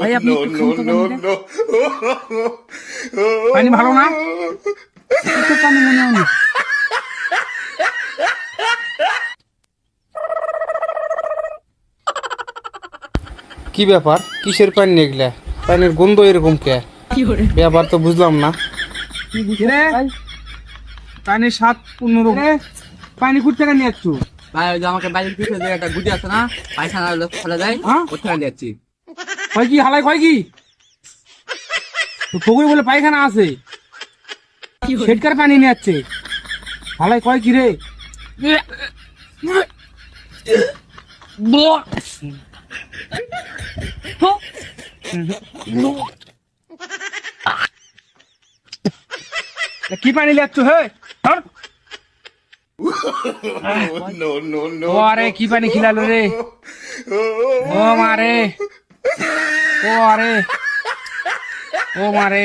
ভাই আপনি। পানি ভালো না? একটু পানি মনে হয় না। কি ব্যাপার? কিসের পানি এগুলা? পানির গন্ধ এরকম কে，ব্যাপার তো বুঝলাম না। রে পানির স্বাদ পূর্ণ পানি কুট থেকে নিয়ে যাচ্ছ ভাই আমাকে বাইরে একটা গুটি আছে না পায়খানা ফেলে দেয় হ্যাঁ? ওখানে যাচ্ছি। হয় কি হালাই কয় কি? তো পুকুরে বলে পায়খানা আছে। 有人，সেটকার পানি নিয়ে যাচ্ছে। হালাই কয় কি রে? কি পানি যাচ্ছ হে? আরে কি পানি খিলালো রে? ও মারে ও আরে ও মারে।